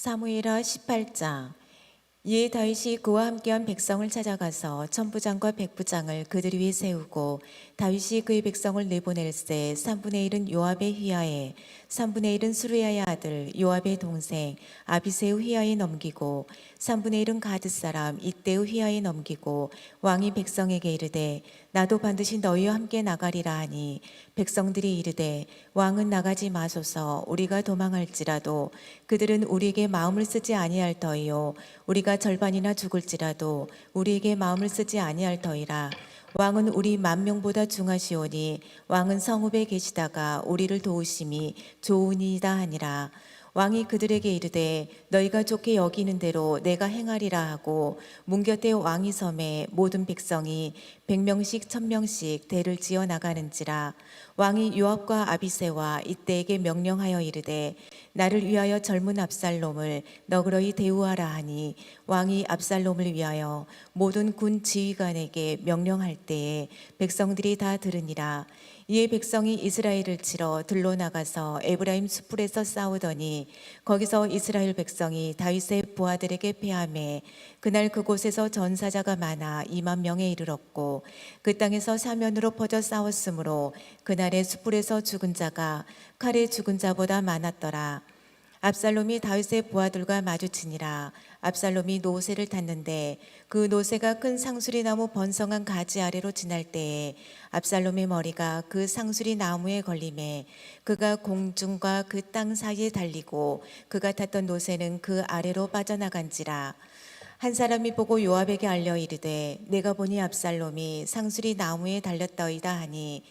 사무엘하 18장 이에 다윗이 그와 함께한 백성을 찾아가서 천부장과 백부장을 그들 위에 세우고 다윗이 그의 백성을 내보낼세 3분의 1은 요압의 휘하에 3분의 1은 수르야의 아들 요압의 동생 아비세우 휘하에 넘기고 3분의 1은 가드 사람 이때우 휘하에 넘기고 왕이 백성에게 이르되 나도 반드시 너희와 함께 나가리라 하니 백성들이 이르되 왕은 나가지 마소서. 우리가 도망할지라도 그들은 우리에게 마음을 쓰지 아니할 터이요. 우리가 절반이나 죽을지라도 우리에게 마음을 쓰지 아니할 터이라 왕은 우리 만 명보다 중하시오니 왕은 성읍에 계시다가 우리를 도우심이 좋으니이다 하니라 왕이 그들에게 이르되 너희가 좋게 여기는 대로 내가 행하리라 하고 문 곁에 왕이 섬에 모든 백성이 백명씩 천명씩 대를 지어 나가는지라. 왕이 요압과 아비세와 이때에게 명령하여 이르되 나를 위하여 젊은 압살롬을 너그러이 대우하라 하니 왕이 압살롬을 위하여 모든 군 지휘관에게 명령할 때에 백성들이 다 들으니라 이에 백성이 이스라엘을 치러 들로 나가서 에브라임 수풀에서 싸우더니 거기서 이스라엘 백성이 다윗의 부하들에게 패하매 그날 그곳에서 전사자가 많아 2만 명에 이르렀고 그 땅에서 사면으로 퍼져 싸웠으므로 그날의 수풀에서 죽은 자가 칼에 죽은 자보다 많았더라 압살롬이 다윗의 부하들과 마주치니라. 압살롬이 노새를 탔는데 그 노새가 큰 상수리 나무 번성한 가지 아래로 지날 때에 압살롬의 머리가 그 상수리 나무에 걸림에 그가 공중과 그 땅 사이에 달리고 그가 탔던 노새는 그 아래로 빠져나간지라. 한 사람이 보고 요압에게 알려 이르되 내가 보니 압살롬이 상수리 나무에 달렸더이다 하니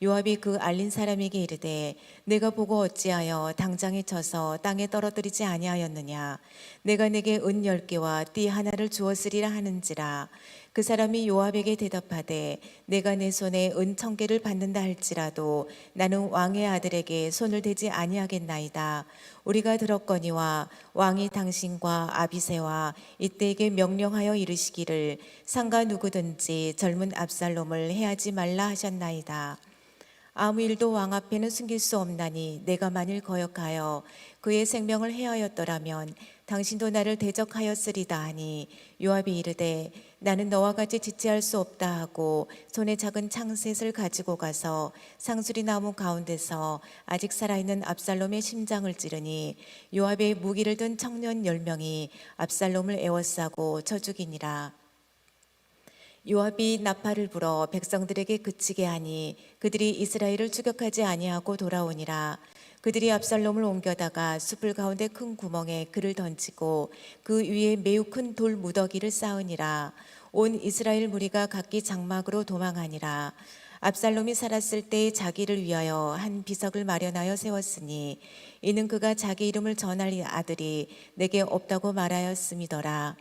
요압이 그 알린 사람에게 이르되 내가 보고 어찌하여 당장에 쳐서 땅에 떨어뜨리지 아니하였느냐? 내가 내게 은 열 개와 띠 하나를 주었으리라 하는지라? 그 사람이 요압에게 대답하되 내가 내 손에 은 천 개를 받는다 할지라도 나는 왕의 아들에게 손을 대지 아니하겠나이다. 우리가 들었거니와 왕이 당신과 아비세와 이때에게 명령하여 이르시기를 상가 누구든지 젊은 압살롬을 해하지 말라 하셨나이다 아무 일도 왕 앞에는 숨길 수 없나니 내가 만일 거역하여 그의 생명을 해하였더라면 당신도 나를 대적하였으리다 하니 요압이 이르되 나는 너와 같이 지체할 수 없다 하고 손에 작은 창셋을 가지고 가서 상수리 나무 가운데서 아직 살아있는 압살롬의 심장을 찌르니 요압의 무기를 든 청년 열 명이 압살롬을 에워싸고 쳐 죽이니라 요압이 나팔을 불어 백성들에게 그치게 하니 그들이 이스라엘을 추격하지 아니하고 돌아오니라. 그들이 압살롬을 옮겨다가 숲을 가운데 큰 구멍에 그를 던지고 그 위에 매우 큰 돌 무더기를 쌓으니라. 온 이스라엘 무리가 각기 장막으로 도망하니라. 압살롬이 살았을 때 자기를 위하여 한 비석을 마련하여 세웠으니 이는 그가 자기 이름을 전할 아들이 내게 없다고 말하였음이더라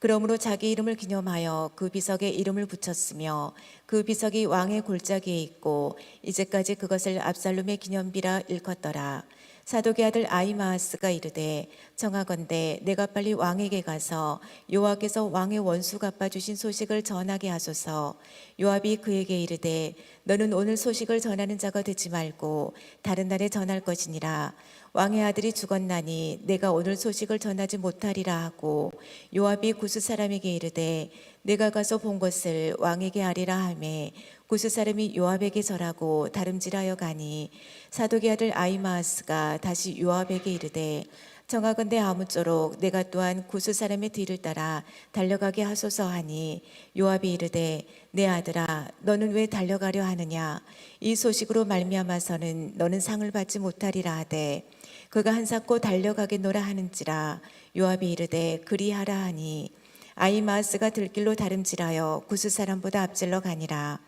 그러므로 자기 이름을 기념하여 그 비석에 이름을 붙였으며 그 비석이 왕의 골짜기에 있고 이제까지 그것을 압살롬의 기념비라 일컫더라. 사독의 아들 아이마하스가 이르되 청하건대 내가 빨리 왕에게 가서 요압께서 왕의 원수 갚아 주신 소식을 전하게 하소서. 요압이 그에게 이르되 너는 오늘 소식을 전하는 자가 되지 말고 다른 날에 전할 것이니라. 왕의 아들이 죽었나니 내가 오늘 소식을 전하지 못하리라 하고 요압이 구스 사람에게 이르되 내가 가서 본 것을 왕에게 아리라 하매 구스 사람이 요압에게 절하고 다름질하여 가니 사독의 아들 아이마스가 다시 요압에게 이르되 정하건대 아무쪼록 내가 또한 구스 사람의 뒤를 따라 달려가게 하소서 하니 요압이 이르되 내 아들아 너는 왜 달려가려 하느냐? 이 소식으로 말미암아서는 너는 상을 받지 못하리라 하되 그가 한사코 달려가겠노라 하는지라 요압이 이르되 그리하라 하니 아이마스가 들길로 다름질하여 구스 사람보다 앞질러 가니라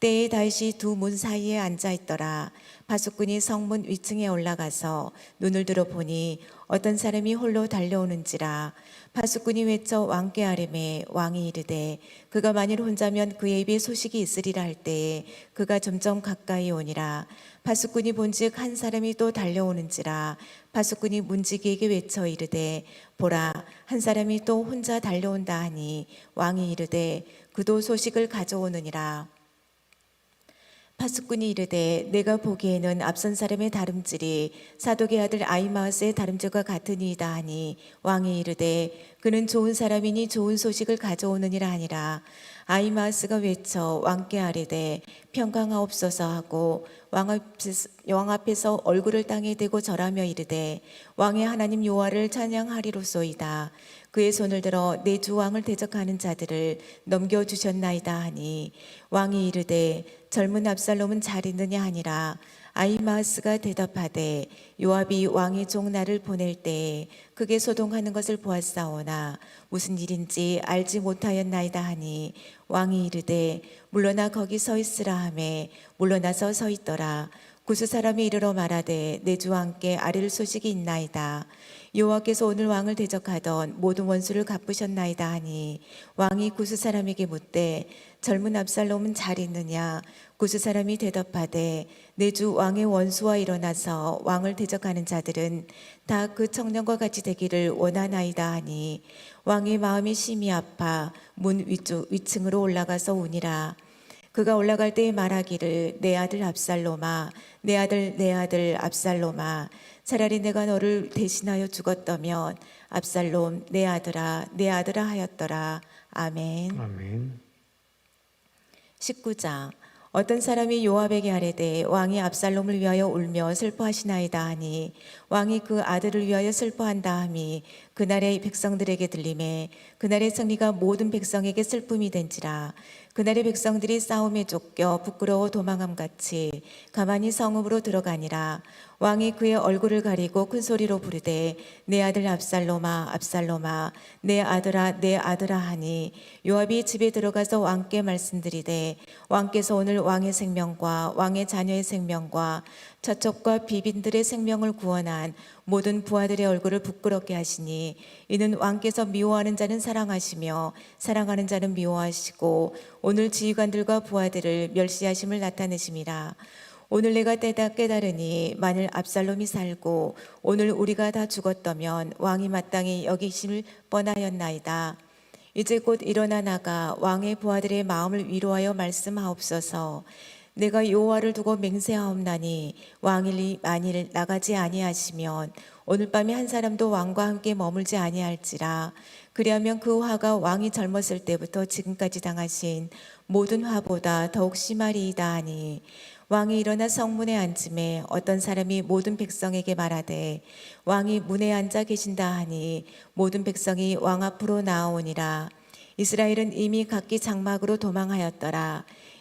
때에 다윗이 두 문 사이에 앉아 있더라. 파수꾼이 성문 위층에 올라가서 눈을 들어 보니 어떤 사람이 홀로 달려오는지라. 파수꾼이 외쳐 왕께 아뢰매 왕이 이르되 그가 만일 혼자면 그의 입에 소식이 있으리라 할 때에 그가 점점 가까이 오니라. 파수꾼이 본즉 한 사람이 또 달려오는지라. 파수꾼이 문지기에게 외쳐 이르되 보라 한 사람이 또 혼자 달려온다 하니 왕이 이르되 그도 소식을 가져오느니라 파수꾼이 이르되 내가 보기에는 앞선 사람의 다름질이 사독의 아들 아이마스의 다름질과 같으니이다 하니 왕이 이르되 그는 좋은 사람이니 좋은 소식을 가져오느니라 하니라. 아이마스가 외쳐 왕께 아뢰되 평강하옵소서 하고 왕 앞에서, 왕 앞에서 얼굴을 땅에 대고 절하며 이르되 왕의 하나님 여호와를 찬양하리로소이다 그의 손을 들어 내 주 왕을 대적하는 자들을 넘겨 주셨나이다 하니 왕이 이르되 젊은 압살롬은 잘 있느냐 하니라. 아이마스가 대답하되 요압이 왕의 종 나를 보낼 때에 크게 소동하는 것을 보았사오나 무슨 일인지 알지 못하였나이다 하니 왕이 이르되 물러나 거기 서 있으라 하매 물러나서 서 있더라 구스 사람이 이르러 말하되 내주 왕께 아뢰를 소식이 있나이다. 여호와께서 오늘 왕을 대적하던 모든 원수를 갚으셨나이다 하니 왕이 구스 사람에게 묻되 젊은 압살롬은 잘 있느냐? 구스 사람이 대답하되 내 주 왕의 원수와 일어나서 왕을 대적하는 자들은 다 그 청년과 같이 되기를 원하나이다 하니 왕의 마음이 심히 아파 문 위쪽 위층으로 올라가서 우니라 그가 올라갈 때에 말하기를 내 아들 압살롬아 내 아들 내 아들 압살롬아 차라리 내가 너를 대신하여 죽었다면 압살롬 내 아들아 내 아들아 하였더라 아멘 아멘. 19장 어떤 사람이 요압에게 아뢰되 왕이 압살롬을 위하여 울며 슬퍼하시나이다 하니 왕이 그 아들을 위하여 슬퍼한다 함이 그날의 백성들에게 들림에 그날의 승리가 모든 백성에게 슬픔이 된지라. 그날의 백성들이 싸움에 쫓겨 부끄러워 도망함 같이 가만히 성읍으로 들어가니라. 왕이 그의 얼굴을 가리고 큰 소리로 부르되 내 아들 압살롬아 압살롬아 내 아들아 내 아들아 하니 요압이 집에 들어가서 왕께 말씀드리되 왕께서 오늘 왕의 생명과 왕의 자녀의 생명과 처첩과 비빈들의 생명을 구원 한 모든 부하들의 얼굴을 부끄럽게 하시니 이는 왕께서 미워하는 자는 사랑하시며 사랑하는 자는 미워하시고 오늘 지휘관들과 부하들을 멸시하심을 나타내심이라 오늘 내가 때다 깨달으니 만일 압살롬이 살고 오늘 우리가 다 죽었다면 왕이 마땅히 여기심을 뻔하였나이다. 이제 곧 일어나 나가 왕의 부하들의 마음을 위로하여 말씀하옵소서. 내가 여호와를 두고 맹세하옵나니 왕이 만일 나가지 아니하시면 오늘 밤에 한 사람도 왕과 함께 머물지 아니할지라. 그리하면 그 화가 왕이 젊었을 때부터 지금까지 당하신 모든 화보다 더욱 심하리이다 하니 왕이 일어나 성문에 앉음에 어떤 사람이 모든 백성에게 말하되 왕이 문에 앉아 계신다 하니 모든 백성이 왕 앞으로 나아오니라. 이스라엘은 이미 각기 장막으로 도망하였더라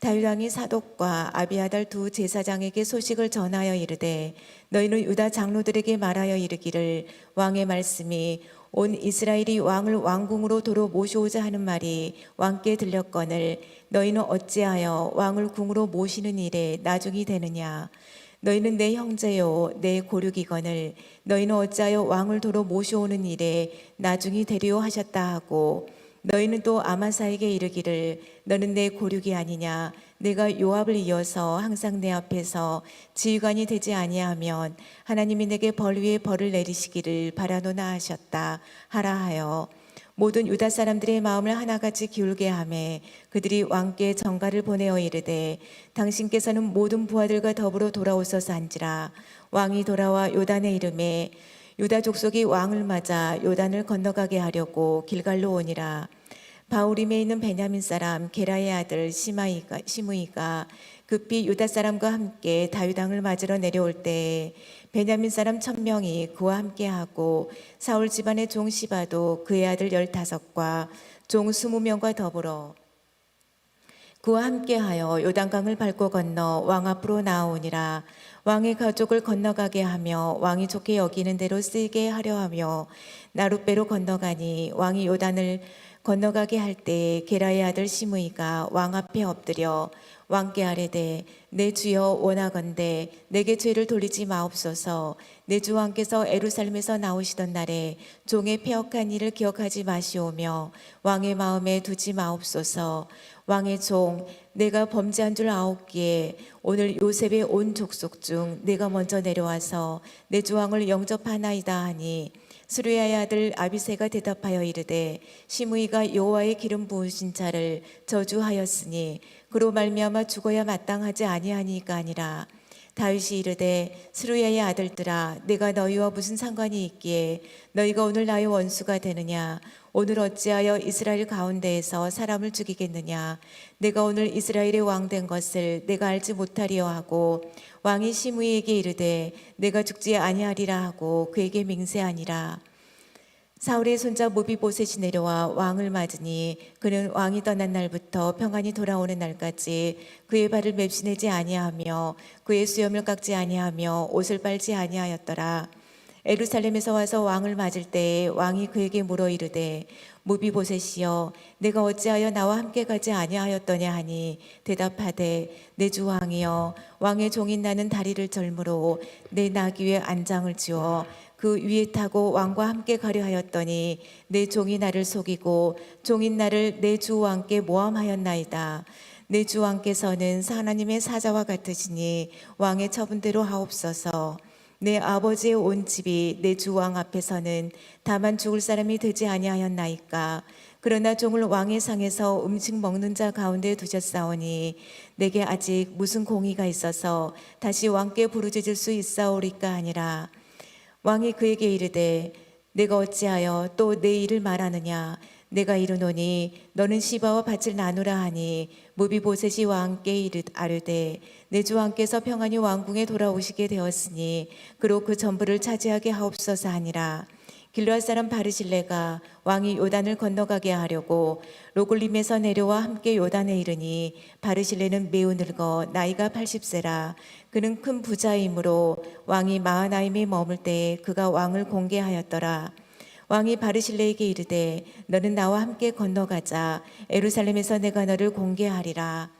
다윗 왕이 사독과 아비아달 두 제사장에게 소식을 전하여 이르되 너희는 유다 장로들에게 말하여 이르기를 왕의 말씀이 온 이스라엘이 왕을 왕궁으로 도로 모셔오자 하는 말이 왕께 들렸거늘 너희는 어찌하여 왕을 궁으로 모시는 일에 나중이 되느냐? 너희는 내 형제요 내 고륙이거늘 너희는 어찌하여 왕을 도로 모셔오는 일에 나중이 되려 하셨다 하고 너희는 또 아마사에게 이르기를 너는 내 고륙이 아니냐? 내가 요압을 이어서 항상 내 앞에서 지휘관이 되지 아니하면 하나님이 내게 벌 위에 벌을 내리시기를 바라노나 하셨다. 하라 하여 모든 유다 사람들의 마음을 하나같이 기울게 하매 그들이 왕께 정가를 보내어 이르되 당신께서는 모든 부하들과 더불어 돌아오소서 한지라. 왕이 돌아와 요단의 이름에 유다 족속이 왕을 맞아 요단을 건너가게 하려고 길갈로 오니라. 바울임에 있는 베냐민 사람 게라의 아들 시마이가 시므이가 급히 유다 사람과 함께 다윗 왕을 맞으러 내려올 때 베냐민 사람 천 명이 그와 함께하고 사울 집안의 종 시바도 그의 아들 열다섯과 종 스무 명과 더불어 그와 함께하여 요단강을 밟고 건너 왕 앞으로 나아오니라. 왕의 가족을 건너가게 하며 왕이 좋게 여기는 대로 쓰게 하려 하며 나룻배로 건너가니 왕이 요단을 건너가게 할 때에 게라의 아들 시므이가 왕 앞에 엎드려 왕께 아뢰되 내 주여 원하건대 내게 죄를 돌리지 마옵소서 내 주 왕께서 에루살렘에서 나오시던 날에 종의 폐역한 일을 기억하지 마시오며 왕의 마음에 두지 마옵소서. 왕의 종 내가 범죄한 줄 아옵기에 오늘 요셉의 온 족속 중 내가 먼저 내려와서 내 주 왕을 영접하나이다 하니 수르야의 아들 아비세가 대답하여 이르되 시므이가 여호와의 기름 부으신 자를 저주하였으니 그로 말미암아 죽어야 마땅하지 아니하니까 아니라 다윗이 이르되 스루야의 아들들아 내가 너희와 무슨 상관이 있기에 너희가 오늘 나의 원수가 되느냐? 오늘 어찌하여 이스라엘 가운데에서 사람을 죽이겠느냐? 내가 오늘 이스라엘의 왕 된 것을 내가 알지 못하리요 하고 왕이 시므이에게 이르되 내가 죽지 아니하리라 하고 그에게 맹세하니라 사울의 손자 모비보셋이 내려와 왕을 맞으니 그는 왕이 떠난 날부터 평안히 돌아오는 날까지 그의 발을 맵시내지 아니하며 그의 수염을 깎지 아니하며 옷을 빨지 아니하였더라. 에루살렘에서 와서 왕을 맞을 때에 왕이 그에게 물어 이르되 무비보셋이여 내가 어찌하여 나와 함께 가지 아니하였더냐 하니 대답하되 내 주 왕이여 왕의 종인 나는 다리를 절므로 내 나귀 위에 안장을 지어 그 위에 타고 왕과 함께 가려 하였더니 내 종이 나를 속이고 종인 나를 내 주 왕께 모함하였나이다. 내 주 왕께서는 하나님의 사자와 같으시니 왕의 처분대로 하옵소서. 내 아버지의 온 집이 내 주 왕 앞에서는 다만 죽을 사람이 되지 아니하였나이까. 그러나 종을 왕의 상에서 음식 먹는 자 가운데 두셨사오니 내게 아직 무슨 공의가 있어서 다시 왕께 부르짖을 수 있사오리까 아니라 왕이 그에게 이르되 내가 어찌하여 또 내 일을 말하느냐? 내가 이르노니 너는 시바와 밭을 나누라 하니 무비보셋이 왕께 이르 아르되 내 주 왕께서 평안히 왕궁에 돌아오시게 되었으니 그로 그 전부를 차지하게 하옵소서 하니라 길르앗 사람 바르실레가 왕이 요단을 건너가게 하려고 로골림에서 내려와 함께 요단에 이르니 바르실레는 매우 늙어 나이가 80세라. 그는 큰 부자이므로 왕이 마하나임에 머물 때에 그가 왕을 공개하였더라. 왕이 바르실레에게 이르되 너는 나와 함께 건너가자. 에루살렘에서 내가 너를 공개하리라.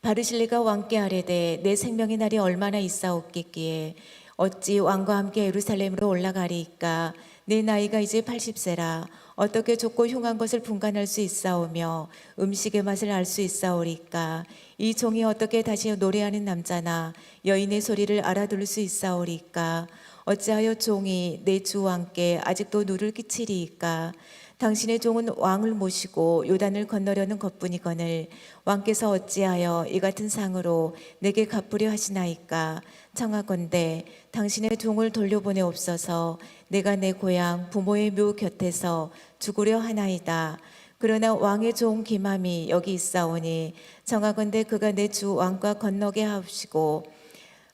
바르실레가 왕께 아뢰되 내 생명의 날이 얼마나 있사옵겠기에 어찌 왕과 함께 예루살렘으로 올라가리이까? 내 나이가 이제 80세라. 어떻게 좁고 흉한 것을 분간할 수 있사오며 음식의 맛을 알 수 있사오리까? 이 종이 어떻게 다시 노래하는 남자나 여인의 소리를 알아들을 수 있사오리까? 어찌하여 종이 내 주 왕께 아직도 누를 끼치리이까 당신의 종은 왕을 모시고 요단을 건너려는 것뿐이거늘 왕께서 어찌하여 이 같은 상으로 내게 갚으려 하시나이까? 청하건대 당신의 종을 돌려보내옵소서 내가 내 고향 부모의 묘 곁에서 죽으려 하나이다. 그러나 왕의 종 기맘이 여기 있사오니 청하건대 그가 내 주 왕과 건너게 하옵시고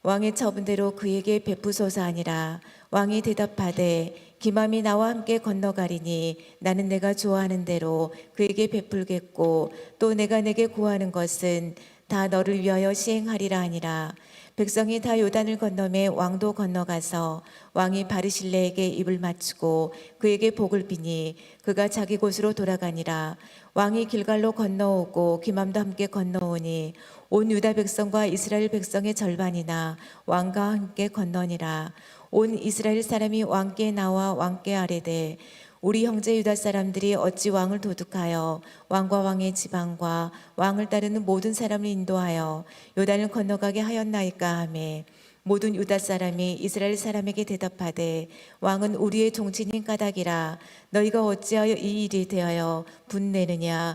왕의 처분대로 그에게 베푸소서 아니라 왕이 대답하되 기맘이 나와 함께 건너가리니 나는 내가 좋아하는 대로 그에게 베풀겠고 또 내가 내게 구하는 것은 다 너를 위하여 시행하리라 하니라 백성이 다 요단을 건너매 왕도 건너가서 왕이 바르실레에게 입을 맞추고 그에게 복을 비니 그가 자기 곳으로 돌아가니라. 왕이 길갈로 건너오고 기맘도 함께 건너오니 온 유다 백성과 이스라엘 백성의 절반이나 왕과 함께 건너니라. 온 이스라엘 사람이 왕께 나와 왕께 아뢰되 우리 형제 유다 사람들이 어찌 왕을 도둑하여 왕과 왕의 지방과 왕을 따르는 모든 사람을 인도하여 요단을 건너가게 하였나이까 하매 모든 유다 사람이 이스라엘 사람에게 대답하되 왕은 우리의 종친인 까닭이라 너희가 어찌하여 이 일이 되하여 분내느냐